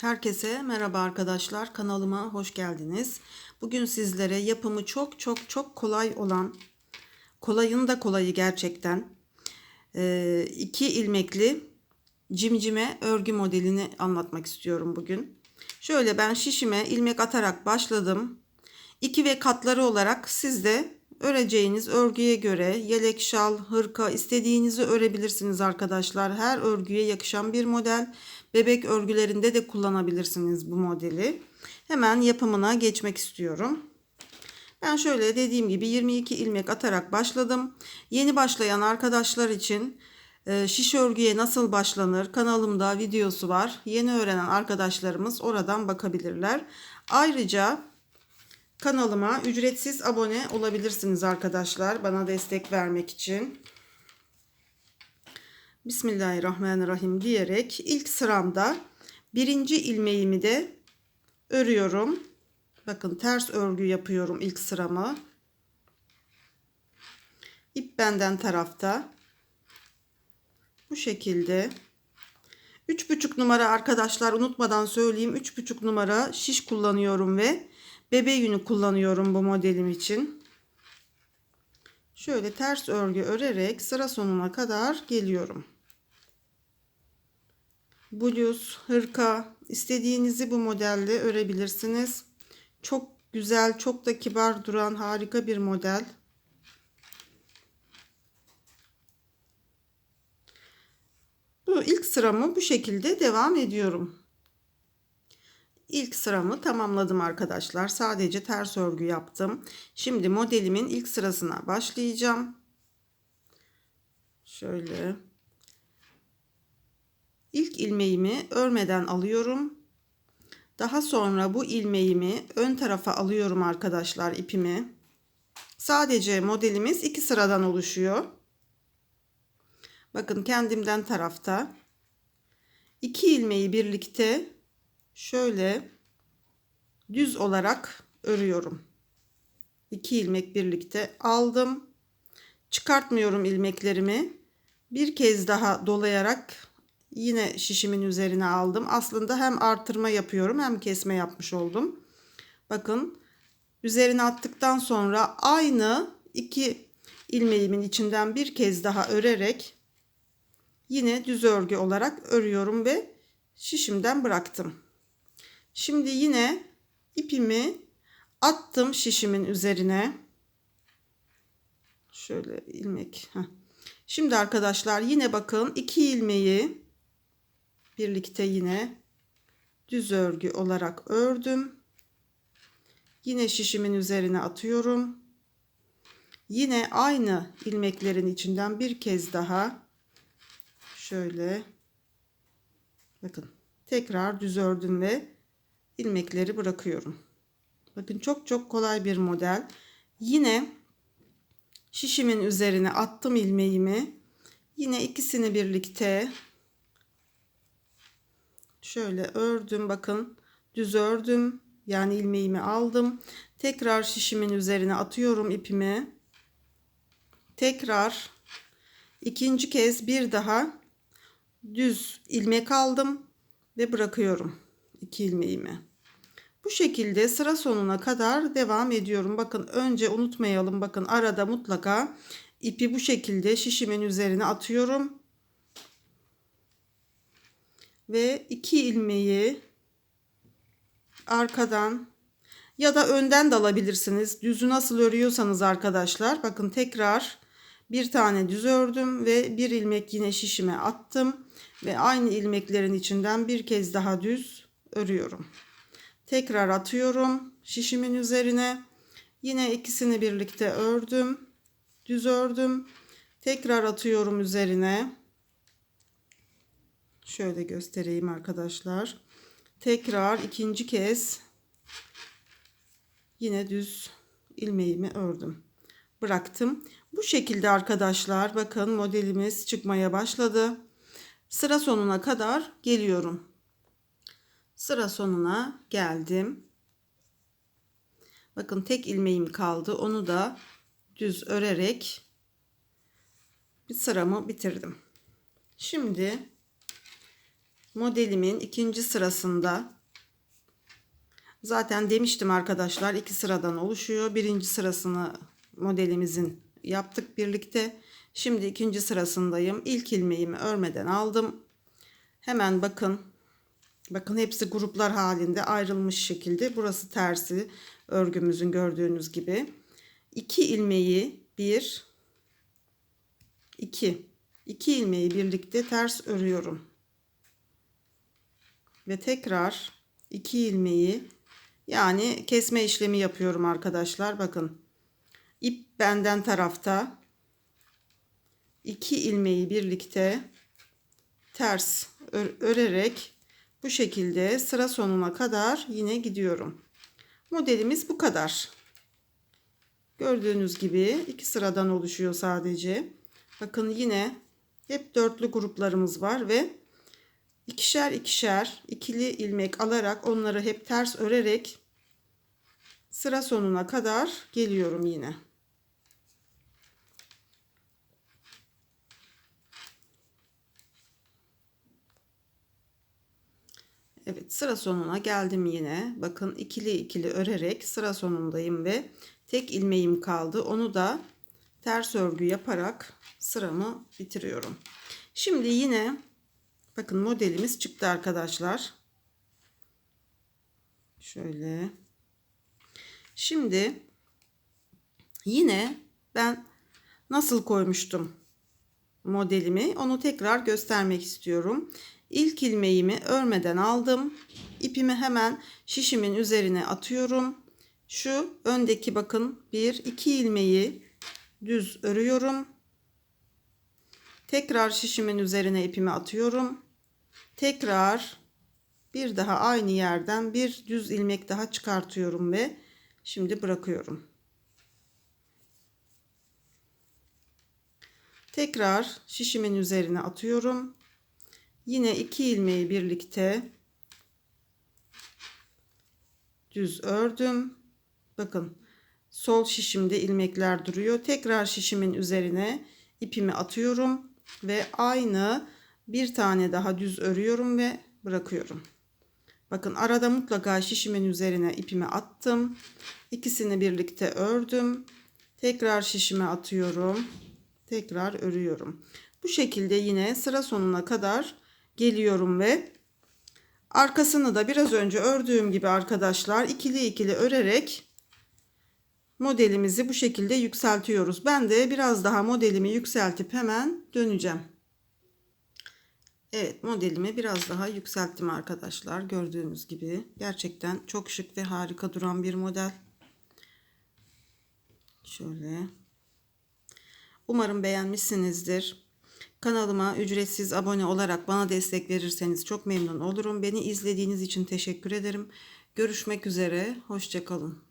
Herkese merhaba arkadaşlar. Kanalıma hoş geldiniz. Bugün sizlere yapımı çok çok çok kolay olan, kolayın da kolayı gerçekten, e, iki ilmekli cimcime örgü modelini anlatmak istiyorum bugün. Şöyle ben şişime ilmek atarak başladım. İki ve katları olarak siz de öreceğiniz örgüye göre yelek, şal, hırka istediğinizi örebilirsiniz arkadaşlar. Her örgüye yakışan bir model. Bebek örgülerinde de kullanabilirsiniz bu modeli. Hemen yapımına geçmek istiyorum. Ben şöyle dediğim gibi 22 ilmek atarak başladım. Yeni başlayan arkadaşlar için e, şiş örgüye nasıl başlanır kanalımda videosu var. Yeni öğrenen arkadaşlarımız oradan bakabilirler. Ayrıca kanalıma ücretsiz abone olabilirsiniz arkadaşlar bana destek vermek için. Bismillahirrahmanirrahim diyerek ilk sıramda birinci ilmeğimi de örüyorum. Bakın ters örgü yapıyorum ilk sıramı. İp benden tarafta. Bu şekilde. 3,5 numara arkadaşlar unutmadan söyleyeyim. 3,5 numara şiş kullanıyorum ve bebe yünü kullanıyorum bu modelim için. Şöyle ters örgü örerek sıra sonuna kadar geliyorum. Bluz, hırka istediğinizi bu modelle örebilirsiniz. Çok güzel, çok da kibar duran harika bir model. Bu ilk sıramı bu şekilde devam ediyorum. İlk sıramı tamamladım arkadaşlar. Sadece ters örgü yaptım. Şimdi modelimin ilk sırasına başlayacağım. Şöyle. İlk ilmeğimi örmeden alıyorum. Daha sonra bu ilmeğimi ön tarafa alıyorum arkadaşlar ipimi. Sadece modelimiz iki sıradan oluşuyor. Bakın kendimden tarafta. iki ilmeği birlikte şöyle düz olarak örüyorum. İki ilmek birlikte aldım. Çıkartmıyorum ilmeklerimi. Bir kez daha dolayarak yine şişimin üzerine aldım. Aslında hem artırma yapıyorum hem kesme yapmış oldum. Bakın üzerine attıktan sonra aynı iki ilmeğimin içinden bir kez daha örerek yine düz örgü olarak örüyorum ve şişimden bıraktım. Şimdi yine ipimi attım şişimin üzerine. Şöyle ilmek. Heh. Şimdi arkadaşlar yine bakın iki ilmeği birlikte yine düz örgü olarak ördüm. Yine şişimin üzerine atıyorum. Yine aynı ilmeklerin içinden bir kez daha şöyle bakın tekrar düz ördüm ve ilmekleri bırakıyorum. Bakın çok çok kolay bir model. Yine şişimin üzerine attım ilmeğimi. Yine ikisini birlikte şöyle ördüm bakın. Düz ördüm. Yani ilmeğimi aldım. Tekrar şişimin üzerine atıyorum ipimi. Tekrar ikinci kez bir daha düz ilmek aldım ve bırakıyorum iki ilmeğimi. Bu şekilde sıra sonuna kadar devam ediyorum. Bakın önce unutmayalım. Bakın arada mutlaka ipi bu şekilde şişimin üzerine atıyorum ve iki ilmeği arkadan ya da önden de alabilirsiniz. Düzü nasıl örüyorsanız arkadaşlar bakın tekrar bir tane düz ördüm ve bir ilmek yine şişime attım ve aynı ilmeklerin içinden bir kez daha düz örüyorum. Tekrar atıyorum şişimin üzerine. Yine ikisini birlikte ördüm. Düz ördüm. Tekrar atıyorum üzerine. Şöyle göstereyim arkadaşlar. Tekrar ikinci kez yine düz ilmeğimi ördüm. Bıraktım. Bu şekilde arkadaşlar bakın modelimiz çıkmaya başladı. Sıra sonuna kadar geliyorum. Sıra sonuna geldim. Bakın tek ilmeğim kaldı. Onu da düz örerek bir sıramı bitirdim. Şimdi modelimin ikinci sırasında zaten demiştim arkadaşlar iki sıradan oluşuyor. Birinci sırasını modelimizin yaptık birlikte. Şimdi ikinci sırasındayım. İlk ilmeğimi örmeden aldım. Hemen bakın. Bakın hepsi gruplar halinde ayrılmış şekilde. Burası tersi örgümüzün gördüğünüz gibi. 2 ilmeği 1 2 2 ilmeği birlikte ters örüyorum. Ve tekrar 2 ilmeği yani kesme işlemi yapıyorum arkadaşlar. Bakın. ip benden tarafta 2 ilmeği birlikte ters örerek bu şekilde sıra sonuna kadar yine gidiyorum. Modelimiz bu kadar. Gördüğünüz gibi iki sıradan oluşuyor sadece. Bakın yine hep dörtlü gruplarımız var ve ikişer ikişer ikili ilmek alarak onları hep ters örerek sıra sonuna kadar geliyorum yine. Evet sıra sonuna geldim yine. Bakın ikili ikili örerek sıra sonundayım ve tek ilmeğim kaldı. Onu da ters örgü yaparak sıramı bitiriyorum. Şimdi yine bakın modelimiz çıktı arkadaşlar. Şöyle. Şimdi yine ben nasıl koymuştum modelimi onu tekrar göstermek istiyorum. İlk ilmeğimi örmeden aldım. İpimi hemen şişimin üzerine atıyorum. Şu öndeki bakın bir iki ilmeği düz örüyorum. Tekrar şişimin üzerine ipimi atıyorum. Tekrar bir daha aynı yerden bir düz ilmek daha çıkartıyorum ve şimdi bırakıyorum. Tekrar şişimin üzerine atıyorum. Yine iki ilmeği birlikte düz ördüm. Bakın sol şişimde ilmekler duruyor. Tekrar şişimin üzerine ipimi atıyorum ve aynı bir tane daha düz örüyorum ve bırakıyorum. Bakın arada mutlaka şişimin üzerine ipimi attım. İkisini birlikte ördüm. Tekrar şişime atıyorum. Tekrar örüyorum. Bu şekilde yine sıra sonuna kadar geliyorum ve arkasını da biraz önce ördüğüm gibi arkadaşlar ikili ikili örerek modelimizi bu şekilde yükseltiyoruz. Ben de biraz daha modelimi yükseltip hemen döneceğim. Evet modelimi biraz daha yükselttim arkadaşlar. Gördüğünüz gibi gerçekten çok şık ve harika duran bir model. Şöyle. Umarım beğenmişsinizdir. Kanalıma ücretsiz abone olarak bana destek verirseniz çok memnun olurum. Beni izlediğiniz için teşekkür ederim. Görüşmek üzere. Hoşçakalın.